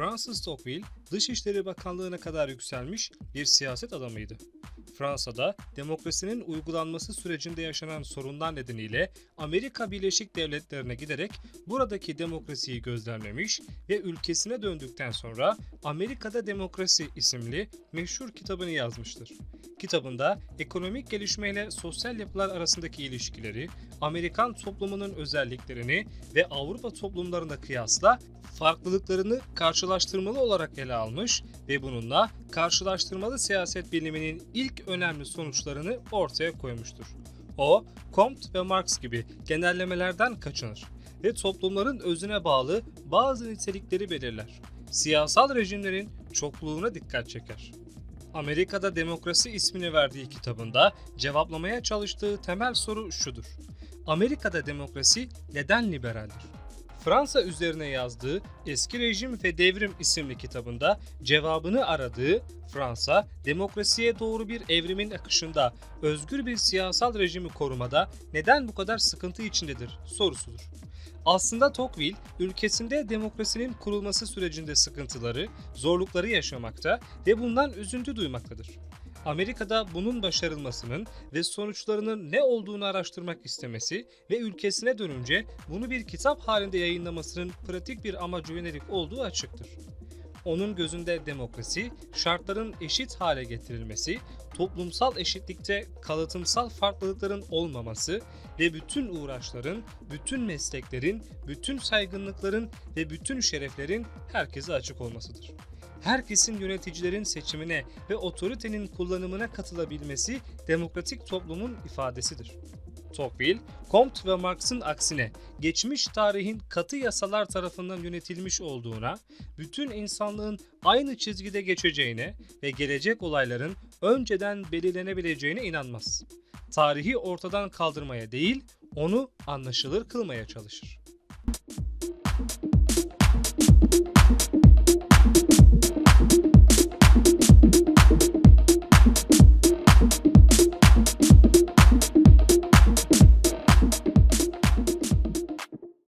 Francis Tocqueville, Dışişleri Bakanlığı'na kadar yükselmiş bir siyaset adamıydı. Fransa'da demokrasinin uygulanması sürecinde yaşanan sorunlar nedeniyle Amerika Birleşik Devletleri'ne giderek buradaki demokrasiyi gözlemlemiş ve ülkesine döndükten sonra Amerika'da Demokrasi isimli meşhur kitabını yazmıştır. Kitabında ekonomik gelişmeyle sosyal yapılar arasındaki ilişkileri, Amerikan toplumunun özelliklerini ve Avrupa toplumlarına kıyasla farklılıklarını karşılaştırmalı olarak ele almış ve bununla karşılaştırmalı siyaset biliminin ilk önemli sonuçlarını ortaya koymuştur. O, Comte ve Marx gibi genellemelerden kaçınır ve toplumların özüne bağlı bazı nitelikleri belirler. Siyasal rejimlerin çokluğuna dikkat çeker. Amerika'da Demokrasi ismini verdiği kitabında cevaplamaya çalıştığı temel soru şudur. Amerika'da demokrasi neden liberaldir? Fransa üzerine yazdığı Eski Rejim ve Devrim isimli kitabında cevabını aradığı Fransa, demokrasiye doğru bir evrimin akışında özgür bir siyasal rejimi korumada neden bu kadar sıkıntı içindedir sorusudur. Aslında Tocqueville, ülkesinde demokrasinin kurulması sürecinde sıkıntıları, zorlukları yaşamakta ve bundan üzüntü duymaktadır. Amerika'da bunun başarılmasının ve sonuçlarının ne olduğunu araştırmak istemesi ve ülkesine dönünce bunu bir kitap halinde yayınlamasının pratik bir amaca yönelik olduğu açıktır. Onun gözünde demokrasi, şartların eşit hale getirilmesi, toplumsal eşitlikte kalıtımsal farklılıkların olmaması ve bütün uğraşların, bütün mesleklerin, bütün saygınlıkların ve bütün şereflerin herkese açık olmasıdır herkesin yöneticilerin seçimine ve otoritenin kullanımına katılabilmesi demokratik toplumun ifadesidir. Tocqueville, Comte ve Marx'ın aksine geçmiş tarihin katı yasalar tarafından yönetilmiş olduğuna, bütün insanlığın aynı çizgide geçeceğine ve gelecek olayların önceden belirlenebileceğine inanmaz. Tarihi ortadan kaldırmaya değil, onu anlaşılır kılmaya çalışır.